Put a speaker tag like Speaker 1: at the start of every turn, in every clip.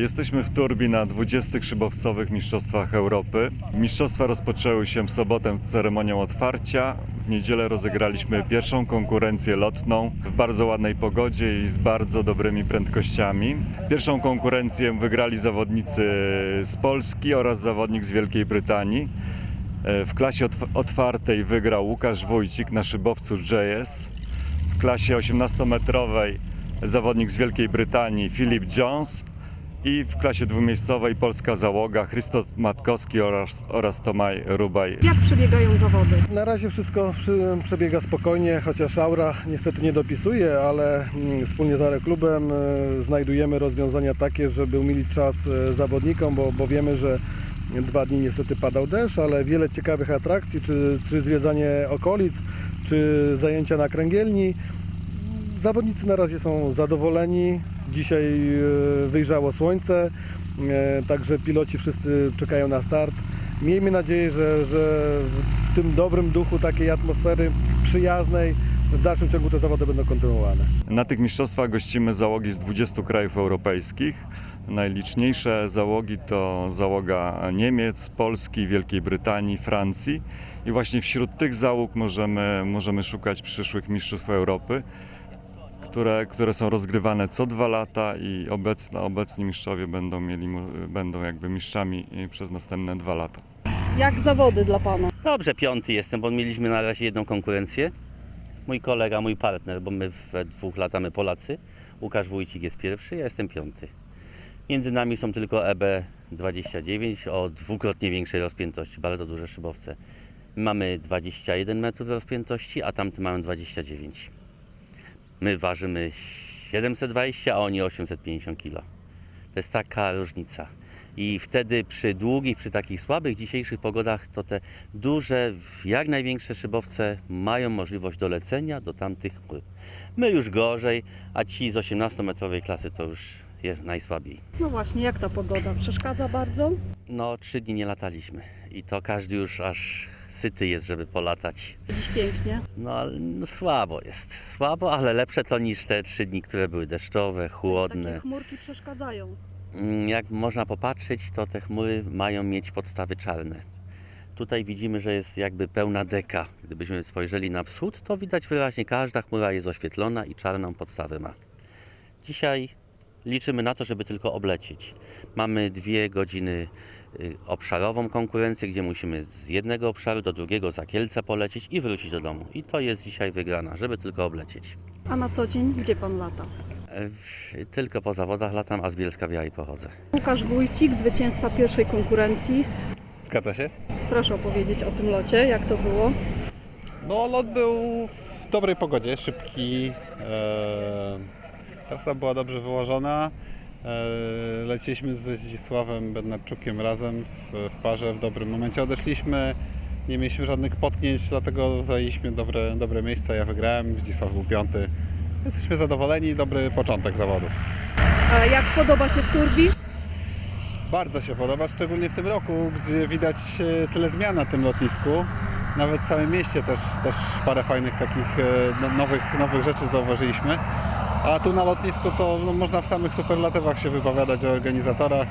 Speaker 1: Jesteśmy w Turbi na 20. szybowcowych Mistrzostwach Europy. Mistrzostwa rozpoczęły się w sobotę ceremonią otwarcia. W niedzielę rozegraliśmy pierwszą konkurencję lotną w bardzo ładnej pogodzie i z bardzo dobrymi prędkościami. Pierwszą konkurencję wygrali zawodnicy z Polski oraz zawodnik z Wielkiej Brytanii. E, W klasie otw- otwartej wygrał Łukasz Wójcik na szybowcu JS. W klasie 18-metrowej zawodnik z Wielkiej Brytanii Philip Jones i w klasie dwumiejscowej polska załoga Christo Matkowski oraz, oraz Tomaj Rubaj.
Speaker 2: Jak przebiegają zawody?
Speaker 3: Na razie wszystko przy, przebiega spokojnie, chociaż aura niestety nie dopisuje, ale mm, wspólnie z Aeroklubem e, znajdujemy rozwiązania takie, żeby umilić czas e, zawodnikom, bo, bo wiemy, że dwa dni niestety padał deszcz, ale wiele ciekawych atrakcji, czy, czy zwiedzanie okolic, czy zajęcia na kręgielni. Zawodnicy na razie są zadowoleni. Dzisiaj e, wyjrzało słońce, e, także piloci wszyscy czekają na start. Miejmy nadzieję, że, że w- tym dobrym duchu takiej atmosfery przyjaznej w dalszym ciągu te zawody będą kontynuowane.
Speaker 1: Na tych mistrzostwach gościmy załogi z 20 krajów europejskich. Najliczniejsze załogi to załoga Niemiec, Polski, Wielkiej Brytanii, Francji. I właśnie wśród tych załóg możemy, możemy szukać przyszłych mistrzów Europy, które, które są rozgrywane co dwa lata i obecne, obecni mistrzowie będą, mieli, będą jakby mistrzami przez następne dwa lata.
Speaker 2: Jak zawody dla Pana?
Speaker 4: Dobrze, piąty jestem, bo mieliśmy na razie jedną konkurencję. Mój kolega, mój partner, bo my we dwóch latamy Polacy. Łukasz Wójcik jest pierwszy, ja jestem piąty. Między nami są tylko EB29 o dwukrotnie większej rozpiętości, bardzo duże szybowce. Mamy 21 metrów rozpiętości, a tamty mają 29. My ważymy 720, a oni 850 kg. To jest taka różnica. I wtedy przy długich, przy takich słabych dzisiejszych pogodach, to te duże, jak największe szybowce mają możliwość dolecenia do tamtych chmur. My już gorzej, a ci z 18-metrowej klasy to już jest najsłabiej.
Speaker 2: No właśnie, jak ta pogoda? Przeszkadza bardzo?
Speaker 4: No, trzy dni nie lataliśmy i to każdy już aż syty jest, żeby polatać.
Speaker 2: Dziś pięknie.
Speaker 4: No, ale no słabo jest. Słabo, ale lepsze to niż te trzy dni, które były deszczowe, chłodne.
Speaker 2: Takie chmurki przeszkadzają.
Speaker 4: Mm, Jak można popatrzeć, to te chmury mają mieć podstawy czarne. Tutaj widzimy, że jest jakby pełna deka. Gdybyśmy spojrzeli na wschód, to widać wyraźnie, każda chmura jest oświetlona i czarną podstawę ma. Dzisiaj liczymy na to, żeby tylko oblecieć. Mamy dwie godziny obszarową konkurencję, gdzie musimy z jednego obszaru do drugiego za Kielce polecieć i wrócić do domu. I to jest dzisiaj wygrana, żeby tylko oblecieć.
Speaker 2: A na co dzień gdzie Pan lata?
Speaker 4: E, Tylko po zawodach latam, a z Bielska Białej pochodzę.
Speaker 2: Łukasz Wójcik, zwycięzca pierwszej konkurencji.
Speaker 5: Zgadza się?
Speaker 2: Proszę opowiedzieć o tym locie, jak to było.
Speaker 5: No, lot był w dobrej pogodzie, szybki. E, trasa była dobrze wyłożona. E, leciliśmy ze Zdzisławem Bednarczukiem razem w, w parze. W dobrym momencie odeszliśmy. Nie mieliśmy żadnych potknięć, dlatego zajęliśmy dobre, dobre miejsca. Ja wygrałem, Zdzisław był piąty. Jesteśmy zadowoleni, dobry początek zawodów.
Speaker 2: A jak podoba się w Turbi?
Speaker 5: Bardzo się podoba, szczególnie w tym roku, gdzie widać e, tyle zmian na tym lotnisku. Nawet w samym mieście też, też parę fajnych takich e, no, nowych, nowych rzeczy zauważyliśmy. A tu na lotnisku to no, można w samych superlatywach się wypowiadać o organizatorach,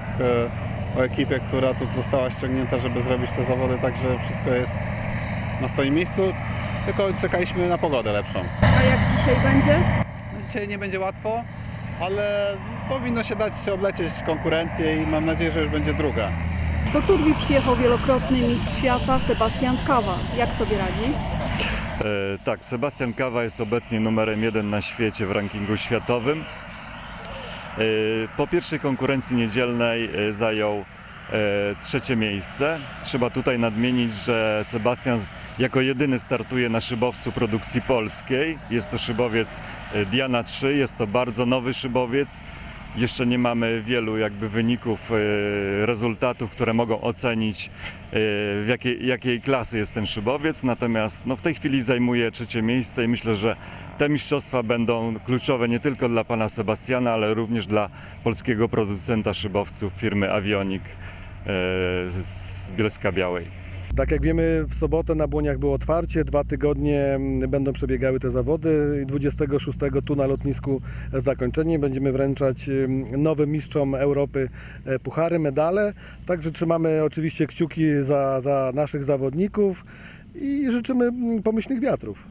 Speaker 5: e, o ekipie, która tu została ściągnięta, żeby zrobić te zawody, także wszystko jest na swoim miejscu. Tylko czekaliśmy na pogodę lepszą.
Speaker 2: A jak dzisiaj będzie?
Speaker 5: No, Dzisiaj nie będzie łatwo, ale powinno się dać oblecieć konkurencję i mam nadzieję, że już będzie druga.
Speaker 2: Do Turbi przyjechał wielokrotny mistrz świata Sebastian Kawa. Jak sobie radzi?
Speaker 1: E, tak, Sebastian Kawa jest obecnie numerem jeden na świecie w rankingu światowym. E, po pierwszej konkurencji niedzielnej e, zajął trzecie miejsce. Trzeba tutaj nadmienić, że Sebastian jako jedyny startuje na szybowcu produkcji polskiej. Jest to szybowiec Diana 3, jest to bardzo nowy szybowiec. Jeszcze nie mamy wielu jakby wyników, e, rezultatów, które mogą ocenić e, w jakiej, jakiej klasy jest ten szybowiec. Natomiast no, w tej chwili zajmuje trzecie miejsce i myślę, że te mistrzostwa będą kluczowe nie tylko dla pana Sebastiana, ale również dla polskiego producenta szybowców firmy Avionik e, z Bielska Białej.
Speaker 3: Tak jak wiemy, w sobotę na Błoniach było otwarcie, dwa tygodnie mm, będą przebiegały te zawody. 26 tu na lotnisku zakończenie. Będziemy wręczać mm, nowym mistrzom Europy e, puchary, medale. Także trzymamy oczywiście kciuki za, za naszych zawodników i życzymy mm, pomyślnych wiatrów.